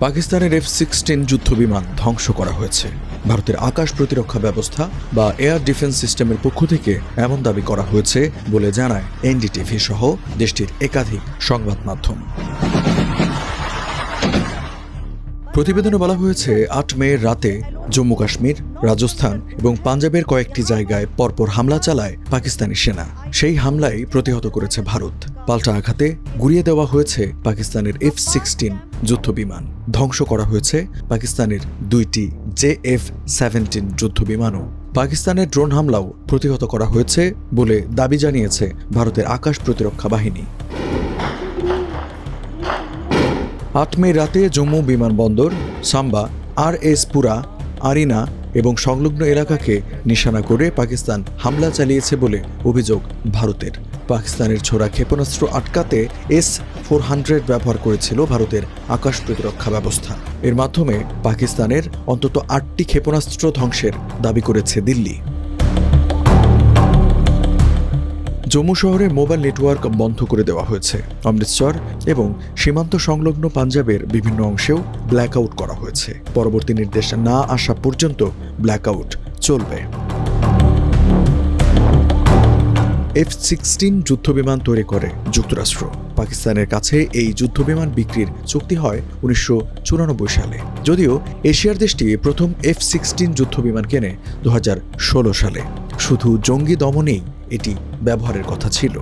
পাকিস্তানের F sixteen যুদ্ধবিমান ধ্বংস করা হয়েছে। ভারতের আকাশ প্রতিরক্ষা ব্যবস্থা বা এয়ার ডিফেন্স সিস্টেমের পক্ষ থেকে এমন দাবি করা হয়েছে বলে জানায় এনডিটিভি সহ দেশটির একাধিক সংবাদ মাধ্যম প্রতিবেদনে বলা হয়েছে, আট মে রাতে জম্মু কাশ্মীর, রাজস্থান এবং পাঞ্জাবের কয়েকটি জায়গায় পরপর হামলা চালায় পাকিস্তানি সেনা। সেই হামলায় প্রতিহত করেছে ভারত। পাল্টা আঘাতে গুড়িয়ে দেওয়া হয়েছে পাকিস্তানের এফ সিক্সটিন যুদ্ধবিমান। ধ্বংস করা হয়েছে পাকিস্তানের দুইটি জে এফ সেভেন্টিন যুদ্ধবিমানও। পাকিস্তানের ড্রোন হামলাও প্রতিহত করা হয়েছে বলে দাবি জানিয়েছে ভারতের আকাশ প্রতিরক্ষা বাহিনী। আট মে রাতে জম্মু বিমানবন্দর, সাম্বা আর এস পুরা, আরিনা এবং সংলগ্ন এলাকাকে নিশানা করে পাকিস্তান হামলা চালিয়েছে বলে অভিযোগ ভারতের। পাকিস্তানের ছোড়া ক্ষেপণাস্ত্র আটকাতে এস ফোর হান্ড্রেড ব্যবহার করেছিল ভারতের আকাশ প্রতিরক্ষা ব্যবস্থা। এর মাধ্যমে পাকিস্তানের অন্তত আটটি ক্ষেপণাস্ত্র ধ্বংসের দাবি করেছে দিল্লি। জম্মু শহরে মোবাইল নেটওয়ার্ক বন্ধ করে দেওয়া হয়েছে। অমৃতসর এবং সীমান্ত সংলগ্ন পাঞ্জাবের বিভিন্ন অংশেও ব্ল্যাকআউট করা হয়েছে। পরবর্তী নির্দেশ না আসা পর্যন্ত ব্ল্যাকআউট চলবে। এফ সিক্সটিন যুদ্ধবিমান তৈরি করে যুক্তরাষ্ট্র। পাকিস্তানের কাছে এই যুদ্ধবিমান বিক্রির চুক্তি হয় উনিশশো চুরানব্বই সালে। যদিও এশিয়ার দেশটি প্রথম এফ সিক্সটিন যুদ্ধবিমান কেনে দু হাজার ষোলো সালে। শুধু জঙ্গি দমনেই এটি ব্যবহারের কথা ছিল।